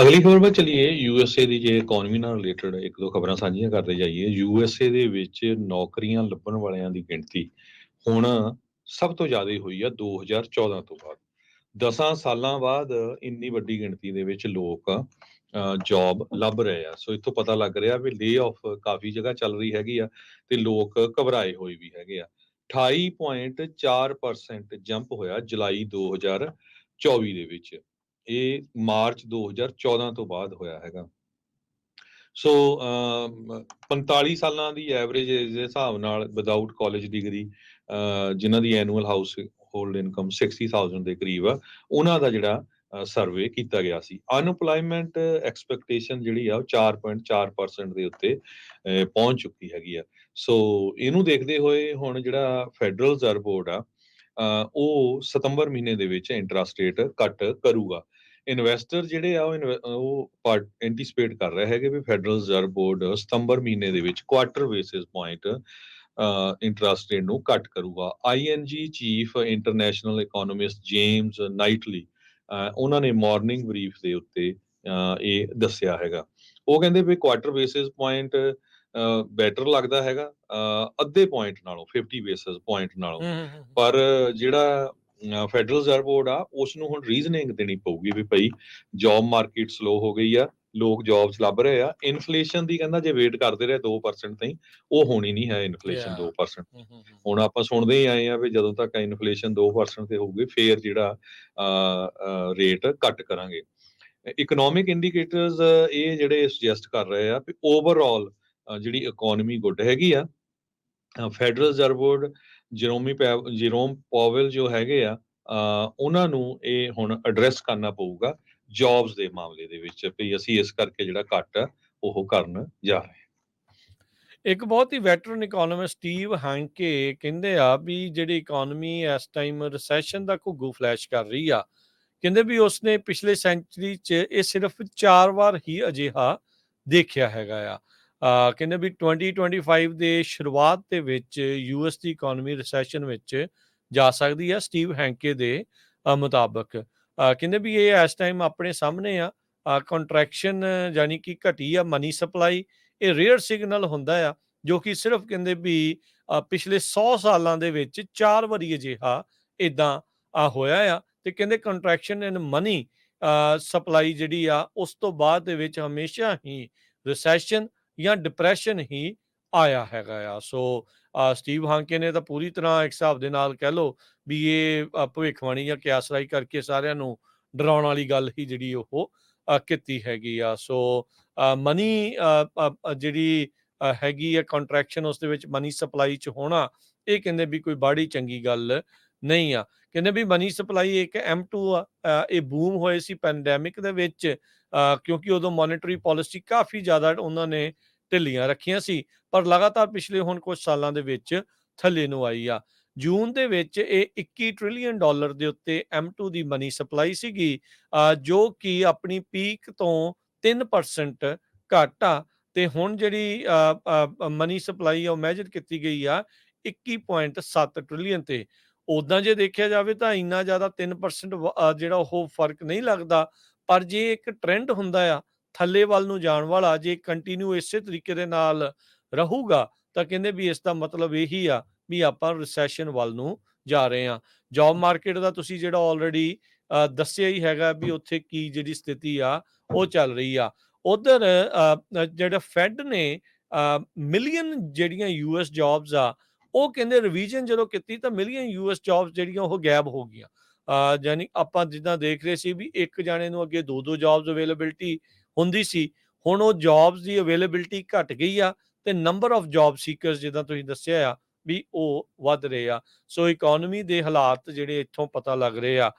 ਅਗਲੀ ਖਬਰ ਵੱਲ ਚਲੀਏ ਯੂਐਸਏ ਦੀ ਜੇ ਇਕਨੋਮੀ ਨਾਲ ਰਿਲੇਟਡ ਇੱਕ ਦੋ ਖਬਰਾਂ ਸਾਂਝੀਆਂ ਕਰਦੇ ਜਾਈਏ ਯੂਐਸਏ ਦੇ ਵਿੱਚ ਨੌਕਰੀਆਂ ਲੱਭਣ ਵਾਲਿਆਂ ਦੀ ਗਿਣਤੀ ਹੁਣ ਸਭ ਤੋਂ ਜ਼ਿਆਦਾ ਹੋਈ ਆ 2014 ਤੋਂ ਬਾਅਦ। 10 ਸਾਲਾਂ ਬਾਅਦ ਇੰਨੀ ਵੱਡੀ ਗਿਣਤੀ ਦੇ ਵਿੱਚ ਲੋਕ ਜੌਬ ਲੱਭ ਰਹੇ ਆ। ਸੋ ਇੱਥੋਂ ਪਤਾ ਲੱਗ ਰਿਹਾ ਵੀ ਲੇ ਆਫ ਕਾਫੀ ਜਗ੍ਹਾ ਚੱਲ ਰਹੀ ਹੈਗੀ ਆ ਤੇ ਲੋਕ ਘਬਰਾਏ ਹੋਏ ਵੀ ਹੈਗੇ ਆ। 28.4% ਜੰਪ ਹੋਇਆ ਜੁਲਾਈ 2024 ਦੇ ਵਿੱਚ। ਇਹ ਮਾਰਚ 2014 ਤੋਂ ਬਾਅਦ ਹੋਇਆ ਹੈਗਾ। ਸੋ ਅਮ, 45 ਸਾਲਾਂ ਦੀ ਐਵਰੇਜ ਦੇ ਹਿਸਾਬ ਨਾਲ ਵਿਦਆਊਟ ਕਾਲਜ ਡਿਗਰੀ ਜਿਨ੍ਹਾਂ ਦੀ ਐਨੂਅਲ ਹਾਊਸ ਹੋਲਡ ਇਨਕਮ 60000 ਦੇ ਕਰੀਬ ਆ ਉਹਨਾਂ ਦਾ ਜਿਹੜਾ ਸਰਵੇ ਕੀਤਾ ਗਿਆ ਸੀ। ਅਨਪਲਾਈਮੈਂਟ ਐਕਸਪੈਕਟੇਸ਼ਨ ਜਿਹੜੀ ਆ ਉਹ 4.4% ਦੇ ਉੱਤੇ ਅਹ, ਪਹੁੰਚ ਚੁੱਕੀ ਹੈਗੀ ਆ। ਸੋ ਇਹਨੂੰ ਦੇਖਦੇ ਹੋਏ ਹੁਣ ਜਿਹੜਾ ਫੈਡਰਲ ਰਿਜ਼ਰਵ ਬੋਰਡ ਆ ਉਹ ਸਤੰਬਰ ਮਹੀਨੇ ਦੇ ਵਿੱਚ ਇੰਟਰਸਟ ਰੇਟ ਕੱਟ ਕਰੂਗਾ। ਇਨਵੈਸਟਰ ਜਿਹੜੇ ਆ ਉਹ ਉਹ ਐਂਟੀਸਪੇਟ ਕਰ ਰਹੇ ਹੈਗੇ ਵੀ ਫੈਡਰਲ ਰਿਜ਼ਰਵ ਬੋਰਡ ਸਤੰਬਰ ਮਹੀਨੇ ਦੇ ਵਿੱਚ quarter basis point interest rate ਨੂੰ ਕੱਟ ਕਰੂਗਾ। ING chief international economist James Knightly ਉਹਨਾਂ ਨੇ ਮਾਰਨਿੰਗ ਬਰੀਫ ਦੇ ਉੱਤੇ ਇਹ ਦੱਸਿਆ ਹੈਗਾ। ਉਹ ਕਹਿੰਦੇ ਵੀ ਕੁਆਟਰ ਬੇਸਿਸ ਪੁਆਇੰਟ ਬੈਟਰ ਲੱਗਦਾ ਹੈਗਾ ਅੱਧੇ ਪੁਆਇੰਟ ਨਾਲੋਂ 50 ਬੇਸਿਸ ਪੁਆਇੰਟ ਨਾਲੋਂ। ਪਰ ਜਿਹੜਾ ਫੈਡਰਲ ਰਿਜ਼ਰਵ ਬੋਰਡ ਆ ਉਸ ਨੂੰ ਹੁਣ ਰੀਜ਼ਨਿੰਗ ਦੇਣੀ ਪਊਗੀ ਵੀ ਭਾਈ ਜੌਬ ਮਾਰਕੀਟ ਸਲੋ ਹੋ ਗਈ ਆ ਲੋਕ ਜੌਬਸ ਲੱਭ ਰਹੇ ਆ ਇਨਫਲੇਸ਼ਨ ਦੀ ਕਹਿੰਦਾ ਜੇ ਵੇਟ ਕਰਦੇ ਰਹੇ 2% ਤਾਈਂ ਉਹ ਹੋਣੀ ਨਹੀਂ ਹੈ ਇਨਫਲੇਸ਼ਨ Yeah. 2% ਹੁਣ ਆਪਾਂ ਸੁਣਦੇ ਹੀ ਆਏ ਆ ਵੀ ਜਦੋਂ ਤੱਕ ਇਨਫਲੇਸ਼ਨ 2% ਤੇ ਹੋਊਗੀ ਫੇਰ ਜਿਹੜਾ ਰੇਟ ਕੱਟ ਕਰਾਂਗੇ। ਇਕਨੋਮਿਕ ਇੰਡੀਕੇਟਰਸ ਇਹ ਜਿਹੜੇ ਸੁਜੈਸਟ ਕਰ ਰਹੇ ਆ ਵੀ ਓਵਰਆਲ ਜਿਹੜੀ ਇਕਨੋਮੀ ਗੁੱਡ ਹੈਗੀ ਆ ਫੈਡਰਲ ਰਿਜ਼ਰਵ ਬੋਰਡ ਜਰੋਮੀ ਪੈ- ਪਾਵਲ ਜੋ ਹੈਗੇ ਆ ਉਹਨਾਂ ਨੂੰ ਇਹ ਹੁਣ ਐਡਰੈਸ ਕਰਨਾ ਪਊਗਾ ਜੌਬਸ ਦੇ ਮਾਮਲੇ ਦੇ ਵਿੱਚ ਵੀ ਅਸੀਂ ਇਸ ਕਰਕੇ ਜਿਹੜਾ ਘੱਟ ਉਹ ਕਰਨ ਜਾ ਰਹੇ ਇੱਕ ਬਹੁਤ ਹੀ ਵੈਟਰਨ ਇਕਨੋਮਿਸਟ ਸਟੀਵ ਹੈਂਕੇ ਕਹਿੰਦੇ ਆ ਵੀ ਜਿਹੜੀ ਇਕਨੋਮੀ ਇਸ ਟਾਈਮ ਰਿਸੈਸ਼ਨ ਦਾ ਘੁੱਗੂ ਫਲੈਸ਼ ਕਰ ਰਹੀ ਆ, ਕਹਿੰਦੇ ਵੀ ਉਸਨੇ ਪਿਛਲੇ ਸੈਂਚਰੀ 'ਚ ਇਹ ਸਿਰਫ 4 ਵਾਰ ਹੀ ਅਜਿਹਾ ਦੇਖਿਆ ਹੈਗਾ ਆ। ਕਹਿੰਦੇ ਵੀ 2025 ਦੇ ਸ਼ੁਰੂਆਤ ਦੇ ਵਿੱਚ ਯੂਐਸ ਦੀ ਇਕਨੋਮੀ ਰਿਸੈਸ਼ਨ ਵਿੱਚ ਜਾ ਸਕਦੀ ਆ ਸਟੀਵ ਹੈਂਕੇ ਦੇ ਮੁਤਾਬਕ। ਕਹਿੰਦੇ ਵੀ ਇਹ ਇਸ ਟਾਈਮ ਆਪਣੇ ਸਾਹਮਣੇ ਆ ਕੰਟਰੈਕਸ਼ਨ ਯਾਨੀ ਕਿ ਘਟੀ ਆ ਮਨੀ ਸਪਲਾਈ ਇਹ ਰੇਅਰ ਸਿਗਨਲ ਹੁੰਦਾ ਆ, ਜੋ ਕਿ ਸਿਰਫ ਕਹਿੰਦੇ ਵੀ ਪਿਛਲੇ 100 ਸਾਲਾਂ ਦੇ ਵਿੱਚ ਚਾਰ ਵਾਰੀ ਅਜਿਹਾ ਇਦਾਂ ਆ ਹੋਇਆ ਆ। ਤੇ ਕਹਿੰਦੇ ਕੰਟਰੈਕਸ਼ਨ ਇਨ ਮਨੀ ਸਪਲਾਈ ਜਿਹੜੀ ਆ ਉਸ ਤੋਂ ਬਾਅਦ ਦੇ ਵਿੱਚ ਹਮੇਸ਼ਾ ਹੀ ਰਿਸੈਸ਼ਨ ਜਾਂ ਡਿਪਰੈਸ਼ਨ ਹੀ ਆਇਆ ਹੈਗਾ ਆ। ਸੋ ਸਟੀਵ ਹਾਂਕੇ ਨੇ ਤਾਂ ਪੂਰੀ ਤਰ੍ਹਾਂ ਇੱਕ ਹਿਸਾਬ ਦੇ ਨਾਲ ਕਹਿ ਲਓ ਵੀ ਇਹ ਭਵਿੱਖਬਾਣੀ ਜਾਂ ਕਿਆਸਰਾਈ ਕਰਕੇ ਸਾਰਿਆਂ ਨੂੰ ਡਰਾਉਣ ਵਾਲੀ ਗੱਲ ਹੀ ਜਿਹੜੀ ਉਹ ਕੀਤੀ ਹੈਗੀ ਆ। ਸੋ ਮਨੀ ਜਿਹੜੀ ਹੈਗੀ ਆ ਕੰਟਰੈਕਸ਼ਨ ਉਸ ਦੇ ਵਿੱਚ ਮਨੀ ਸਪਲਾਈ ਚ ਹੋਣਾ, ਇਹ ਕਹਿੰਦੇ ਵੀ ਕੋਈ ਬਾੜੀ ਚੰਗੀ ਗੱਲ ਨਹੀਂ ਆ। ਕਹਿੰਦੇ ਵੀ ਮਨੀ ਸਪਲਾਈ ਇੱਕ M2 ਆ ਇਹ ਬੂਮ ਹੋਏ ਸੀ ਪੈਂਡੈਮਿਕ ਦੇ ਵਿੱਚ ਕਿਉਂਕਿ ਉਦੋਂ ਮੋਨਿਟਰੀ ਪਾਲਿਸੀ ਕਾਫੀ ਜ਼ਿਆਦਾ ਉਹਨਾਂ ਨੇ ਢਿੱਲੀਆਂ ਰੱਖੀਆਂ ਸੀ, ਪਰ ਲਗਾਤਾਰ ਪਿਛਲੇ ਹੁਣ ਕੁਝ ਸਾਲਾਂ ਦੇ ਵਿੱਚ ਥੱਲੇ ਨੂੰ ਆਈ ਆ। ਜੂਨ ਦੇ ਵਿੱਚ ਇਹ 21 ਟ੍ਰਿਲੀਅਨ ਡਾਲਰ ਦੇ ਉੱਤੇ M2 ਦੀ ਮਨੀ ਸਪਲਾਈ ਸੀਗੀ ਜੋ ਕਿ ਆਪਣੀ ਪੀਕ ਤੋਂ 3% ਘੱਟ ਆ, ਤੇ ਹੁਣ ਜਿਹੜੀ ਮਨੀ ਸਪਲਾਈ ਆ, ਉਹ ਮੈਜਰ ਕੀਤੀ ਗਈ ਆ 21.7 ਟ੍ਰਿਲੀਅਨ ਤੇ। ਉਦਾਂ ਜੇ ਦੇਖਿਆ ਜਾਵੇ ਤਾਂ ਇੰਨਾ ਜ਼ਿਆਦਾ 3% ਜਿਹੜਾ ਉਹ ਫ਼ਰਕ ਨਹੀਂ ਲੱਗਦਾ ਪਰ ਜੇ ਇੱਕ ਟ੍ਰੈਂਡ ਹੁੰਦਾ ਆ, ਥੱਲੇ ਵੱਲ ਨੂੰ ਜਾਣ ਵਾਲਾ ਜੇ ਕੰਟੀਨਿਊ ਇਸੇ ਤਰੀਕੇ ਦੇ ਨਾਲ ਰਹੂਗਾ, ਤਾਂ ਕਹਿੰਦੇ ਵੀ ਇਸ ਦਾ ਮਤਲਬ ਇਹੀ ਆ ਵੀ ਆਪਾਂ ਰਿਸੈਸ਼ਨ ਵੱਲ ਨੂੰ ਜਾ ਰਹੇ ਆ ਜੌਬ ਮਾਰਕੀਟ ਦਾ ਤੁਸੀਂ ਜਿਹੜਾ ਆਲਰੇਡੀ ਦੱਸਿਆ ਹੀ ਹੈਗਾ ਵੀ ਉੱਥੇ ਕੀ ਜਿਹੜੀ ਸਥਿਤੀ ਆ, ਉਹ ਚੱਲ ਰਹੀ ਆ। ਉਧਰ ਜਿਹੜਾ ਫੈਡ ਨੇ ਮਿਲੀਅਨ ਜਿਹੜੀਆਂ ਯੂਐਸ ਜੌਬਸ ਆ, ਉਹ ਕਹਿੰਦੇ ਰਿਵੀਜ਼ਨ ਜਦੋਂ ਕੀਤੀ ਤਾਂ ਮਿਲੀਅਨ ਯੂਐਸ ਜੌਬਸ ਜਿਹੜੀਆਂ ਉਹ ਗਾਇਬ ਹੋ ਗਈਆਂ। ਯਾਨੀ ਆਪਾਂ ਜਿੱਦਾਂ ਦੇਖ ਰਹੇ ਸੀ ਵੀ ਇੱਕ ਜਾਣੇ ਨੂੰ ਅੱਗੇ ਦੋ ਦੋ ਜੌਬਸ ਅਵੇਲੇਬਿਲਟੀ ਹੁੰਦੀ ਸੀ ਹੁਣ ਉਹ ਜੌਬਸ ਦੀ ਅਵੇਲੇਬਿਲਟੀ ਘਟ ਗਈ ਆ ਤੇ ਨੰਬਰ ਆਫ ਜੌਬ ਸੀਕਰਸ ਜਿੱਦਾਂ ਤੁਸੀਂ ਦੱਸਿਆ ਆ ਵੀ ਉਹ ਵੱਧ ਰਹੇ ਆ ਸੋ ਇਕਨੋਮੀ ਦੇ ਹਾਲਾਤ ਜਿਹੜੇ ਇੱਥੋਂ ਪਤਾ ਲੱਗ ਰਹੇ ਆ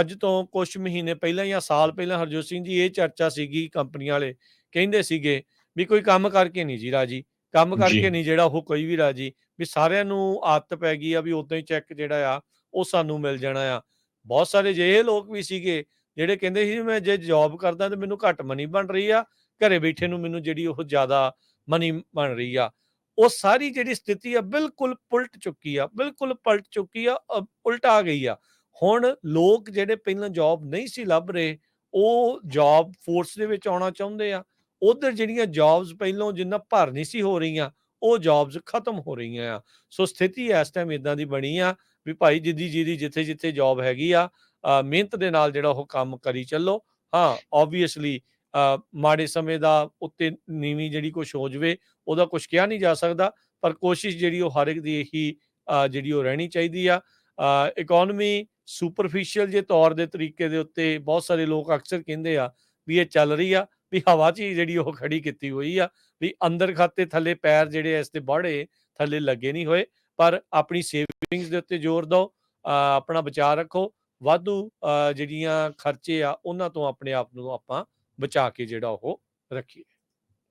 ਅੱਜ ਤੋਂ ਕੁਝ ਮਹੀਨੇ ਪਹਿਲਾਂ ਜਾਂ ਸਾਲ ਪਹਿਲਾਂ ਹਰਜੋਤ ਸਿੰਘ ਜੀ ਇਹ ਚਰਚਾ ਸੀਗੀ ਕੰਪਨੀਆਂ ਵਾਲੇ ਕਹਿੰਦੇ ਸੀਗੇ ਵੀ ਕੋਈ ਕੰਮ ਕਰਕੇ ਨਹੀਂ ਜੀ ਰਾਜੀ ਕੰਮ। ਕਰਕੇ ਨਹੀਂ ਜਿਹੜਾ ਉਹ ਕੋਈ ਵੀ ਰਾਜੀ ਵੀ ਸਾਰਿਆਂ ਨੂੰ ਆਦਤ ਪੈ ਗਈ ਆ ਵੀ ਉਦਾਂ ਹੀ ਚੈੱਕ ਜਿਹੜਾ ਆ ਉਹ ਸਾਨੂੰ ਮਿਲ ਜਾਣਾ ਆ। ਬਹੁਤ ਸਾਰੇ ਜਿਹੇ ਲੋਕ ਵੀ ਸੀਗੇ ਜਿਹੜੇ ਕਹਿੰਦੇ ਸੀ ਮੈਂ ਜੇ ਜੌਬ ਕਰਦਾ ਤੇ ਮੈਨੂੰ ਘੱਟ ਮਨੀ ਬਣ ਰਹੀ ਆ। ਘਰੇ ਬੈਠੇ ਨੂੰ ਮੈਨੂੰ ਜਿਹੜੀ ਉਹ ਜ਼ਿਆਦਾ ਮਨੀ ਬਣ ਰਹੀ ਆ। ਉਹ ਸਾਰੀ ਜਿਹੜੀ ਸਥਿਤੀ ਆ ਬਿਲਕੁਲ ਪੁਲਟ ਚੁੱਕੀ ਆ ਬਿਲਕੁਲ ਪਲਟ ਚੁੱਕੀ ਆ ਅ, ਉਲਟਾ ਆ ਗਈ ਆ। ਹੁਣ ਲੋਕ ਜਿਹੜੇ ਪਹਿਲਾਂ ਜੌਬ ਨਹੀਂ ਸੀ ਲੱਭ ਰਹੇ ਉਹ ਜੌਬ ਫੋਰਸ ਦੇ ਵਿੱਚ ਆਉਣਾ ਚਾਹੁੰਦੇ ਆ। ਉਧਰ ਜਿਹੜੀਆਂ ਜੌਬਸ ਪਹਿਲਾਂ ਜਿੰਨਾ ਭਰ ਨਹੀਂ ਸੀ ਹੋ ਰਹੀਆਂ ਉਹ ਜੌਬਸ ਖਤਮ ਹੋ ਰਹੀਆਂ ਆ। ਸੋ ਸਥਿਤੀ ਇਸ ਟਾਈਮ ਇਦਾਂ ਦੀ ਬਣੀ ਆ ਵੀ ਭਾਈ ਜਿੱਦੀ ਜਿਹਦੀ ਜਿੱਥੇ ਜਿੱਥੇ ਜੌਬ ਹੈਗੀ ਆ ਮਿਹਨਤ ਦੇ ਨਾਲ ਜਿਹੜਾ ਉਹ ਕੰਮ ਕਰੀ ਚੱਲੋ। ਹਾਂ ਆਬਵੀਅਸਲੀ ਮਾੜੇ ਸਮੇਂ ਦਾ ਉੱਤੇ ਨੀਵੀਂ ਜਿਹੜੀ ਕੁਝ ਹੋ ਜਵੇ, ਉਹਦਾ ਕੁਝ ਕਿਹਾ ਨਹੀਂ ਜਾ ਸਕਦਾ, ਪਰ ਕੋਸ਼ਿਸ਼ ਜਿਹੜੀ ਉਹ ਹਰ ਇੱਕ ਦੀ ਇਹੀ ਜਿਹੜੀ ਉਹ ਰਹਿਣੀ ਚਾਹੀਦੀ ਆ। ਇਕਨੋਮੀ ਸੁਪਰਫੀਸ਼ੀਅਲ ਜੇ ਤੌਰ ਦੇ ਤਰੀਕੇ ਦੇ ਉੱਤੇ ਬਹੁਤ ਸਾਰੇ ਲੋਕ ਅਕਸਰ ਕਹਿੰਦੇ ਆ ਵੀ ਇਹ ਚੱਲ ਰਹੀ ਆ, ਵੀ ਹਵਾ 'ਚ ਹੀ ਜਿਹੜੀ ਉਹ ਖੜੀ ਕੀਤੀ ਹੋਈ ਆ, ਵੀ ਅੰਦਰ ਖਾਤੇ ਥੱਲੇ ਪੈਰ ਜਿਹੜੇ ਇਸ ਤੇ ਬਾੜੇ ਥੱਲੇ ਲੱਗੇ ਨਹੀਂ ਹੋਏ। ਪਰ ਆਪਣੀ ਸੇਵਿੰਗਸ ਦੇ ਉੱਤੇ ਜ਼ੋਰ ਦਿਓ ਆਪਣਾ ਬਚਾਅ ਰੱਖੋ, ਵਾਧੂ ਜਿਹੜੀਆਂ ਖਰਚੇ ਆ, ਉਹਨਾਂ ਤੋਂ ਆਪਣੇ ਆਪ ਨੂੰ ਆਪਾਂ ਬਚਾ ਕੇ ਜਿਹੜਾ ਉਹ ਰੱਖੀਏ।